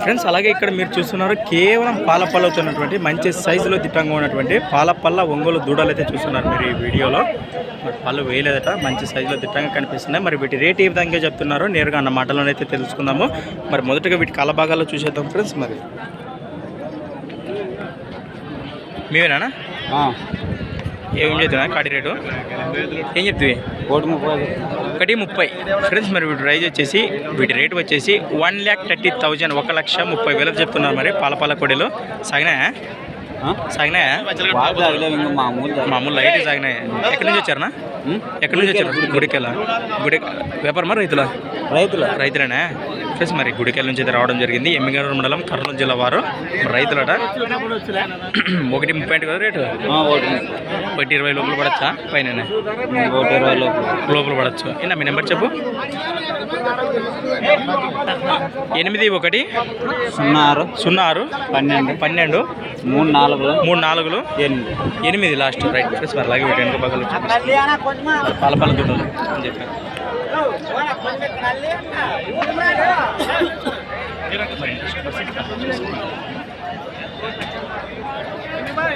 Friends అలాగే ఇక్కడ మీరు చూస్తున్నారు కేవలం పాల పళ్ళతో ఉన్నటువంటి మంచి సైజులో దిట్టంగా ఉన్నటువంటి పాల పళ్ళ ఒంగోలు దూడలు అయితే చూస్తున్నారు మీరు ఈ వీడియోలో. మరి పళ్ళు వేయలేదట మంచి సైజులో దిట్టంగా కనిపిస్తున్నాయి. మరి వీటి రేట్ ఏ విధంగా చెప్తున్నారో నేరుగా అన్న మాటలోనే అయితే తెలుసుకుందాము. మరి మొదటగా వీటి కలభాగాల్లో చూసేద్దాం ఫ్రెండ్స్ మరి. మీవేనా ఏం చెప్తున్నా కాడి రేటు? ఏం చెప్తుంది కోటి ముప్పై ఒకటి ముప్పై. ఫ్రెండ్స్ మరి వీటి ప్రైజ్ వచ్చేసి వీటి రేట్ వచ్చేసి వన్ ల్యాక్ థర్టీ థౌజండ్ ఒక లక్ష ముప్పై వేలకు చెప్తున్నారు మరి పాలపాల కొడిలో సాగినాయా సాగినాయా? మామూలు లైట్ సాగినాయి. ఎక్కడి నుంచి వచ్చారనా ఉం? ఎక్కడి నుంచి వచ్చారు? గుడికెళ్ళ గుడి వ్యాపారమా రైతుల? రైతుల? రైతులేనా? ఫ్రెండ్స్ మరి గుడికెళ్ళ నుంచి అయితే రావడం జరిగింది ఎమ్మిగనూరు మండలం కర్నూలు జిల్లా వారు రైతులట ఒకటి ముప్పై అంటే కదా రేటు ఆ, ఒకటి ఇరవై లోపల పడచ్చా పైన ఒకటి ఇరవై లోపు లోపల పడచ్చు ఏనా మీ నెంబర్ చెప్పు ఎనిమిది ఒకటి సున్నా ఆరు సున్నా ఆరు పన్నెండు పన్నెండు మూడు నాలుగు మూడు నాలుగులు ఎనిమిది ఎనిమిది లాస్ట్ రైట్ ఫ్రెండ్స్ మరి అలాగే వెనుక పక్కన పాలపాల దుడ్డలు అని చెప్పాను